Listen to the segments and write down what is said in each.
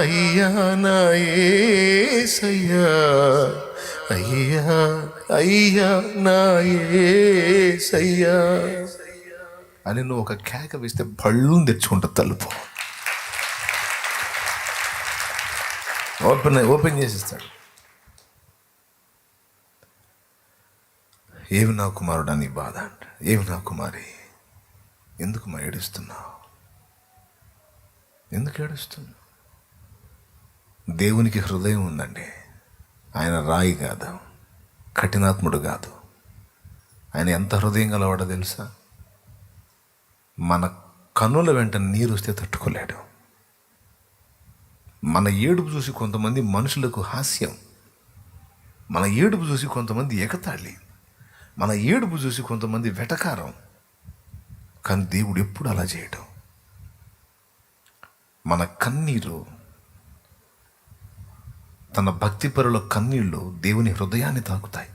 అయ్యా నా ఏసయ్యా. అయ్యా అయ్యా నా ఏసయ్యా. అని నువ్వు ఒక కేక వేస్తే బళ్ళు తెచ్చుకుంటా తలుపు. ఓపెన్ ఓపెన్ చేసేస్తాడు. ఏమి నా కుమారుడా నీ బాధ అంట. ఏమి నా కుమారి? ఎందుకు మా ఏడుస్తున్నావు? ఎందుకు ఏడుస్తున్నావు? దేవునికి హృదయం ఉందండి. ఆయన రాయి కాదు కఠినాత్ముడు కాదు. ఆయన ఎంత హృదయం గలవాడో తెలుసా? మన కన్నుల వెంట నీరు వస్తే తట్టుకోలేడు. మన ఏడుపు చూసి కొంతమంది మనుషులకు హాస్యం. మన ఏడుపు చూసి కొంతమంది ఎగతాళి. మన ఏడుపు చూసి కొంతమంది వెటకారం. కానీ దేవుడు ఎప్పుడు అలా చేయడం. మన కన్నీరు తన భక్తిపరుల కన్నీళ్ళు దేవుని హృదయాన్ని తాకుతాయి.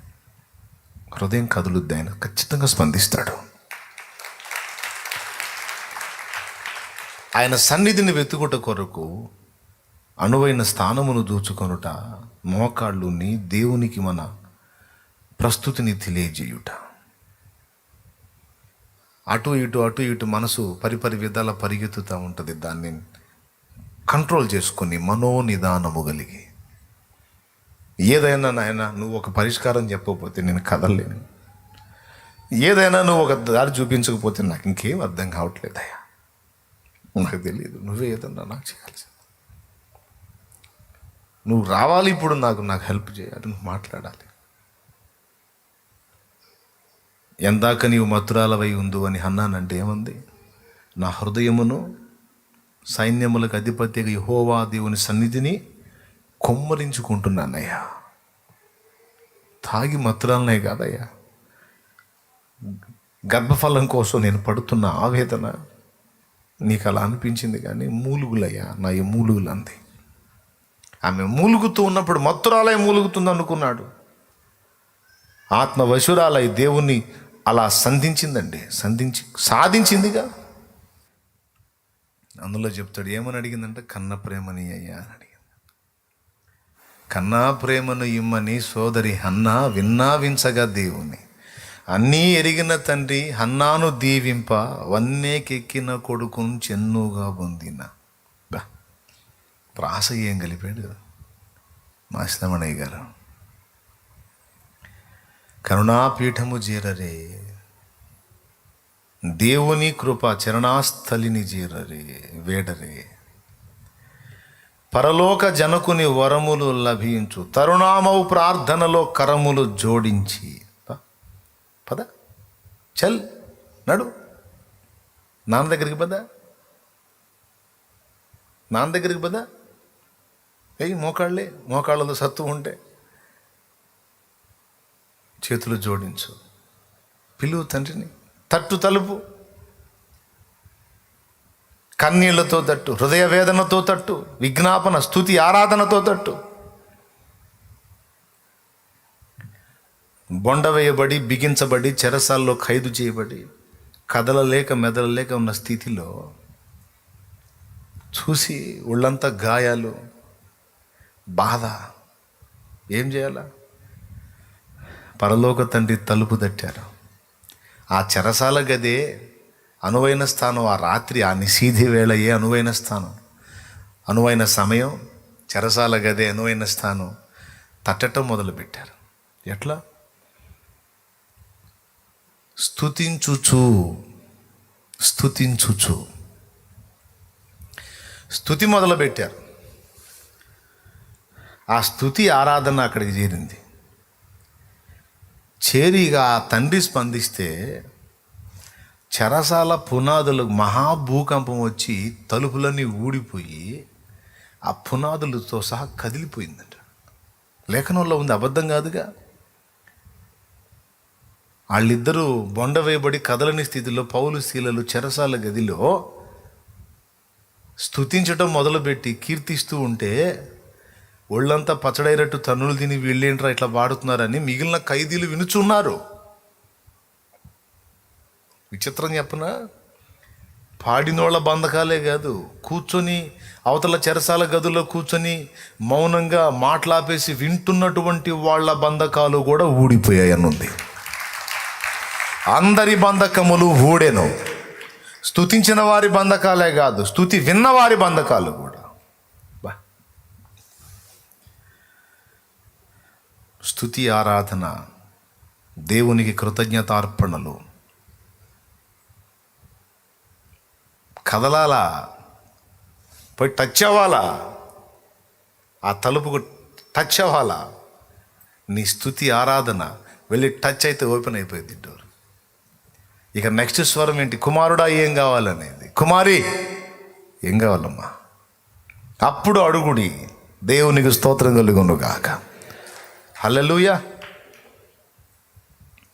హృదయం కదులుద్ది ఆయన ఖచ్చితంగా స్పందిస్తాడు. ఆయన సన్నిధిని వెతుకుట కొరకు అనువైన స్థానమును దూచుకొనుట మోకాళ్ళుని దేవునికి మన ప్రస్తుతిని తెలియజేయుట. అటు ఇటు అటు ఇటు మనసు పరిపరి విధాల పరిగెత్తుతూ ఉంటుంది. దాన్ని కంట్రోల్ చేసుకొని మనోనిదానము కలిగి ఏదైనా నాయన నువ్వు ఒక పరిష్కారం చెప్పకపోతే నేను కదలలేను. ఏదైనా నువ్వు ఒక దారి చూపించకపోతే నాకు ఇంకేం అర్థం కావట్లేదయ్యా నాకు తెలియదు నువ్వే ఏదన్నా నాకు చేయాల్సింది. నువ్వు రావాలి ఇప్పుడు నాకు నాకు హెల్ప్ చేయాలి నువ్వు మాట్లాడాలి. ఎందాక నీవు మధురాలవై ఉందు అని అన్నానంటే ఏముంది? నా హృదయమును సైన్యములకు అధిపతిగా యహోవా దేవుని సన్నిధిని కొమ్మరించుకుంటున్నానయ్యా. తాగి మధురాలనే కాదయ్యా. గర్భఫలం కోసం నేను పడుతున్న ఆవేదన నీకు అలా అనిపించింది కానీ మూలుగులయ్యా నా ఈ మూలుగులు అంది ఆమె మూలుగుతూ ఉన్నప్పుడు మత్తురాలై మూలుగుతుంది అనుకున్నాడు ఆత్మ వశురాలై దేవుణ్ణి అలా సంధించిందండి సంధించి సాధించిందిగా. అందులో చెప్తాడు ఏమని అడిగిందంటే? కన్న ప్రేమని అయ్యా అని అడిగింది. కన్నా ప్రేమను ఇమ్మని సోదరి హన్నా విన్నావించగా దేవుని అన్నీ ఎరిగిన తండ్రి హన్నాను దీవింప వన్నేకెక్కిన కొడుకును చెన్నుగా పొందిన. ప్రాస ఏం కలిపాడు? మాసిదమణయ్య గారు. కరుణాపీఠము జీరరే దేవుని కృప చరణాస్థలిని జీరరే వేడరే. పరలోక జనకుని వరములు లభించు. తరుణామవు ప్రార్థనలో కరములు జోడించి. పద. చల్. నడు. నాన్న దగ్గరికి పద. నాన్న దగ్గరికి పద. ఏయ్ మోకాళ్ళే. మోకాళ్ళలో సత్తు ఉంటే చేతులు జోడించు. పిలువు తండ్రిని. తట్టు తలుపు. కన్నీళ్ళతో తట్టు హృదయ వేదనతో తట్టు విజ్ఞాపన స్థుతి ఆరాధనతో తట్టు. బొండ వేయబడి బిగించబడి చెరసాల్లో ఖైదు చేయబడి కదలలేక మెదలలేక ఉన్న స్థితిలో చూసి ఒళ్ళంతా గాయాలు బాధ. ఏం చేయాలా? పరలోక తండ్రి తలుపు తట్టారు. ఆ చెరసాల గదే అనువైన స్థానం ఆ రాత్రి ఆ నిశీధి వేళయే అనువైన స్థానం. అనువైన సమయం చెరసాల గదే అనువైన స్థానం. తట్టటం మొదలుపెట్టారు. ఎట్లా? స్థుతించుచు స్థుతించుచు స్థుతి మొదలుపెట్టారు. ఆ స్థుతి ఆరాధన అక్కడికి చేరింది. చేరిగా తండ్రి స్పందిస్తే చెరసాల పునాదులు మహాభూకంపం వచ్చి తలుపులన్నీ ఊడిపోయి ఆ పునాదులతో సహా కదిలిపోయిందంట. లేఖనంలో ఉంది అబద్ధం కాదుగా. వాళ్ళిద్దరూ బొండ వేయబడి కదలని స్థితిలో పౌలు శీలలు చెరసాల గదిలో స్థుతించడం మొదలుపెట్టి కీర్తిస్తూ ఉంటే ఒళ్ళంతా పచ్చడైనట్టు తన్నులు తిని వీళ్ళేంట్రా ఇట్లా వాడుతున్నారని మిగిలిన ఖైదీలు వినుచున్నారు. విచిత్రం చెప్పనా? పాడినోళ్ళ బంధకాలే కాదు. కూర్చొని అవతల చెరసాల గదిలో కూర్చొని మౌనంగా మాట్లాపేసి వింటున్నటువంటి వాళ్ళ బంధకాలు కూడా ఊడిపోయాయని ఉంది అందరి బంధకములు ఊడెను. స్తుతించిన వారి బంధకాలే కాదు స్థుతి విన్నవారి బంధకాలు కూడా. బా. స్తుతి ఆరాధన దేవునికి కృతజ్ఞతార్పణలు. కదలాలా? పోయి టచ్ అవ్వాలా? ఆ తలుపుకు టచ్ అవ్వాలా? నీ స్థుతి ఆరాధన వెళ్ళి టచ్ అయితే ఓపెన్ అయిపోయింది డోర్ ఇక నెక్స్ట్ స్వరం ఏంటి? కుమారుడా ఏం కావాలనేది. కుమారి ఏం కావాలమ్మా? అప్పుడు అడుగుడి. దేవునికి స్తోత్రం కలుగును గాక హల్లెలూయా.